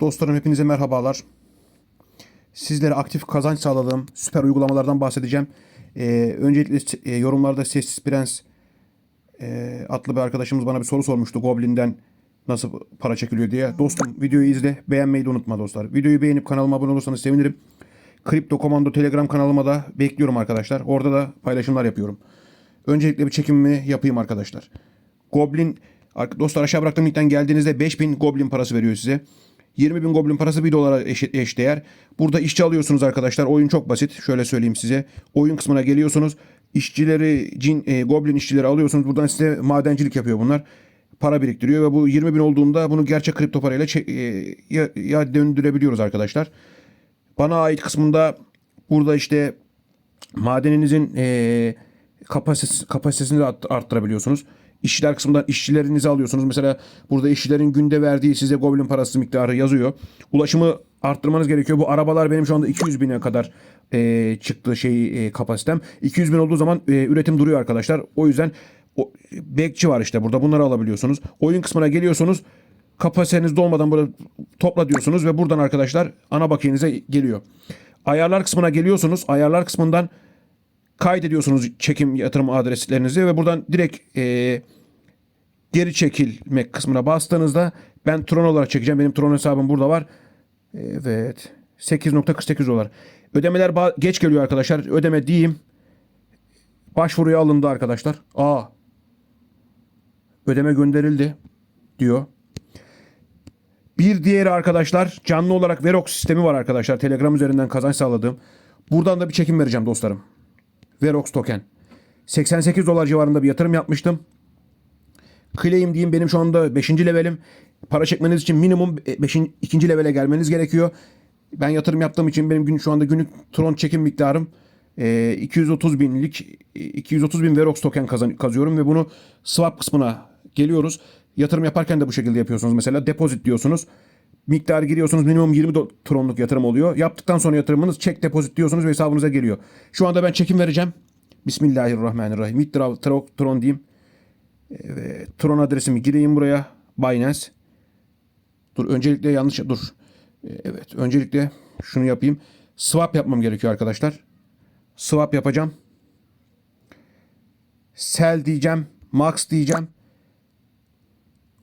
Dostlarım hepinize merhabalar. Sizlere aktif kazanç sağladığım süper uygulamalardan bahsedeceğim. Ee, öncelikle e, yorumlarda Sessiz Prens e, adlı bir arkadaşımız bana bir soru sormuştu. Goblin'den nasıl para çekiliyor diye. Dostum videoyu izle. Beğenmeyi de unutma dostlar. Videoyu beğenip kanalıma abone olursanız sevinirim. Kripto Komando Telegram kanalıma da bekliyorum arkadaşlar. Orada da paylaşımlar yapıyorum. Öncelikle bir çekimimi yapayım arkadaşlar. Goblin dostlar aşağı bıraktığım linkten geldiğinizde 5000 Goblin parası veriyor size. 20 bin Goblin parası 1 dolara eş, eşdeğer. Burada işçi alıyorsunuz arkadaşlar. Oyun çok basit. Şöyle söyleyeyim size. Oyun kısmına geliyorsunuz. İşçileri, cin, e, Goblin işçileri alıyorsunuz. Buradan size madencilik yapıyor bunlar. Para biriktiriyor ve bu 20 bin olduğunda bunu gerçek kripto parayla e, ya, ya döndürebiliyoruz arkadaşlar. Bana ait kısmında burada işte madeninizin e, kapasitesi, kapasitesini de art- arttırabiliyorsunuz. İşçiler kısmından işçilerinizi alıyorsunuz. Mesela burada işçilerin günde verdiği size Goblin parası miktarı yazıyor. Ulaşımı arttırmanız gerekiyor. Bu arabalar benim şu anda 200 bine kadar e, çıktı şey e, kapasitem. 200 bin olduğu zaman e, üretim duruyor arkadaşlar. O yüzden o, bekçi var işte burada. Bunları alabiliyorsunuz. Oyun kısmına geliyorsunuz. Kapasiteniz dolmadan burada topla diyorsunuz ve buradan arkadaşlar ana bakiyenize geliyor. Ayarlar kısmına geliyorsunuz. Ayarlar kısmından kaydediyorsunuz çekim yatırım adreslerinizi ve buradan direkt e, geri çekilmek kısmına bastığınızda ben Tron olarak çekeceğim. Benim Tron hesabım burada var. Evet. 8.48 dolar. Ödemeler geç geliyor arkadaşlar. Ödeme diyeyim. Başvuruya alındı arkadaşlar. Aa. Ödeme gönderildi diyor. Bir diğeri arkadaşlar canlı olarak Verox sistemi var arkadaşlar. Telegram üzerinden kazanç sağladığım. Buradan da bir çekim vereceğim dostlarım. Verox token. 88 dolar civarında bir yatırım yapmıştım. Claim diyeyim benim şu anda 5. levelim. Para çekmeniz için minimum 5. 2. levele gelmeniz gerekiyor. Ben yatırım yaptığım için benim gün şu anda günlük Tron çekim miktarım e, 230 binlik 230 bin Verox token kazan, kazıyorum ve bunu swap kısmına geliyoruz. Yatırım yaparken de bu şekilde yapıyorsunuz. Mesela depozit diyorsunuz. Miktar giriyorsunuz minimum 20 do- tronluk yatırım oluyor. Yaptıktan sonra yatırımınız çek depozit diyorsunuz ve hesabınıza geliyor. Şu anda ben çekim vereceğim. Bismillahirrahmanirrahim. Tro- Tron diyeyim. Evet, Tron adresimi gireyim buraya. Binance. Dur öncelikle yanlış dur. Evet öncelikle şunu yapayım. Swap yapmam gerekiyor arkadaşlar. Swap yapacağım. Sell diyeceğim. Max diyeceğim.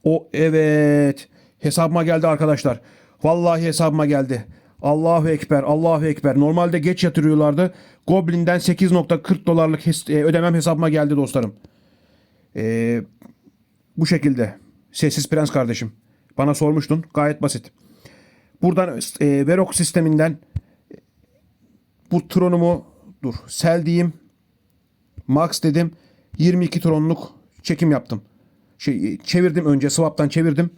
O evet. Hesabıma geldi arkadaşlar. Vallahi hesabıma geldi. Allahu Ekber, Allahu Ekber. Normalde geç yatırıyorlardı. Goblin'den 8.40 dolarlık hes- e, ödemem hesabıma geldi dostlarım. Ee, bu şekilde. Sessiz Prens kardeşim. Bana sormuştun. Gayet basit. Buradan e, Verox sisteminden e, bu tronumu dur sell diyeyim. Max dedim. 22 tronluk çekim yaptım. Şey, e, çevirdim önce swap'tan çevirdim.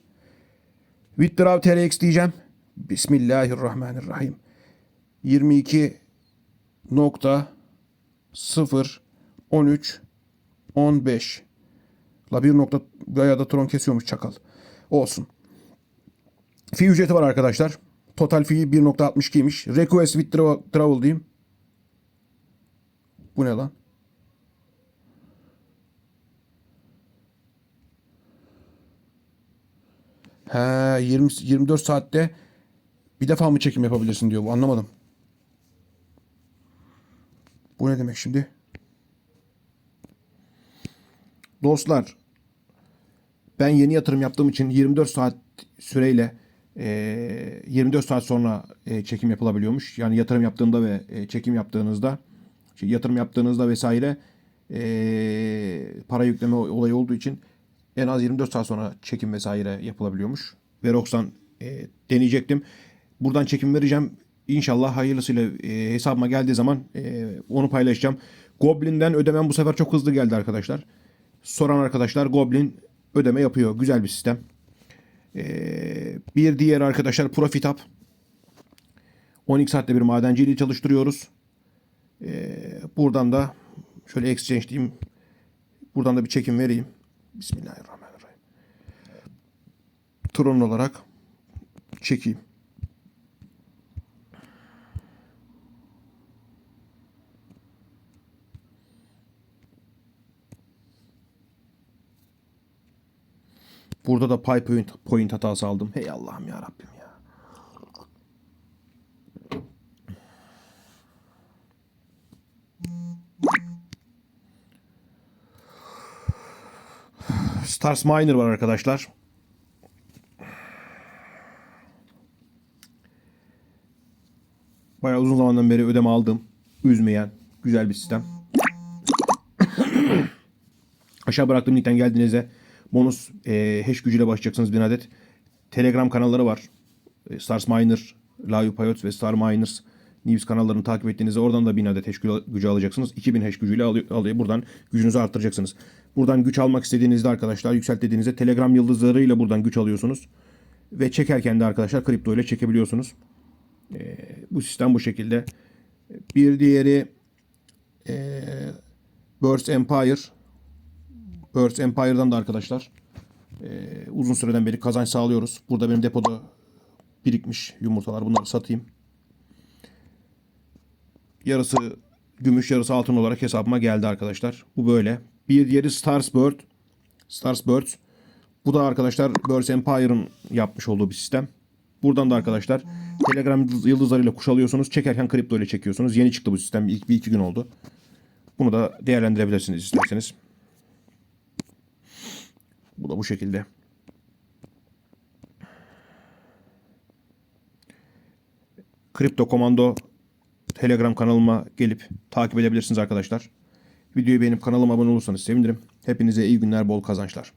Withdraw TRX diyeceğim. Bismillahirrahmanirrahim. 22 nokta 0 13 15 La bir nokta bayağı da tron kesiyormuş çakal. Olsun. Fee ücreti var arkadaşlar. Total fee 1.62'ymiş. Request withdraw travel diyeyim. Bu ne lan? He 20, 24 saatte bir defa mı çekim yapabilirsin diyor bu anlamadım. Bu ne demek şimdi? Dostlar ben yeni yatırım yaptığım için 24 saat süreyle e, 24 saat sonra çekim yapılabiliyormuş. Yani yatırım yaptığında ve çekim yaptığınızda yatırım yaptığınızda vesaire para yükleme olayı olduğu için en az 24 saat sonra çekim vesaire yapılabiliyormuş. Verox'tan e, deneyecektim. Buradan çekim vereceğim. İnşallah hayırlısıyla e, hesabıma geldiği zaman e, onu paylaşacağım. Goblin'den ödemem bu sefer çok hızlı geldi arkadaşlar. Soran arkadaşlar Goblin ödeme yapıyor. Güzel bir sistem. Ee, bir diğer arkadaşlar Profitap. 12 saatte bir madenciliği çalıştırıyoruz. Ee, buradan da şöyle exchange diyeyim. Buradan da bir çekim vereyim. Bismillahirrahmanirrahim. Tron olarak çekeyim. Burada da pay point, point hatası aldım. Hey Allah'ım ya Rabbim ya. Stars Miner var arkadaşlar. Bayağı uzun zamandan beri ödeme aldım. Üzmeyen güzel bir sistem. Aşağı bıraktığım linkten geldiğinizde bonus e, hash gücüyle başlayacaksınız bir adet. Telegram kanalları var. E, Stars Miner, Live Payot ve Star Miners News kanallarını takip ettiğinizde oradan da 1000 adet hash gücü- alacaksınız. 2000 hash gücüyle alıyor. Buradan gücünüzü arttıracaksınız. Buradan güç almak istediğinizde arkadaşlar yükselt dediğinizde Telegram yıldızlarıyla buradan güç alıyorsunuz. Ve çekerken de arkadaşlar kripto ile çekebiliyorsunuz. E, bu sistem bu şekilde. Bir diğeri e, Burst Empire. Burst Empire'dan da arkadaşlar e, uzun süreden beri kazanç sağlıyoruz. Burada benim depoda birikmiş yumurtalar. Bunları satayım. Yarısı gümüş yarısı altın olarak hesabıma geldi arkadaşlar. Bu böyle. Bir diğeri Stars Bird. Stars Birds. Bu da arkadaşlar Birds Empire'ın yapmış olduğu bir sistem. Buradan da arkadaşlar Telegram yıldız- yıldızlarıyla kuş alıyorsunuz. Çekerken kripto ile çekiyorsunuz. Yeni çıktı bu sistem. İlk bir iki gün oldu. Bunu da değerlendirebilirsiniz isterseniz. Bu da bu şekilde. Kripto Komando Telegram kanalıma gelip takip edebilirsiniz arkadaşlar. Videoyu beğenip kanalıma abone olursanız sevinirim. Hepinize iyi günler, bol kazançlar.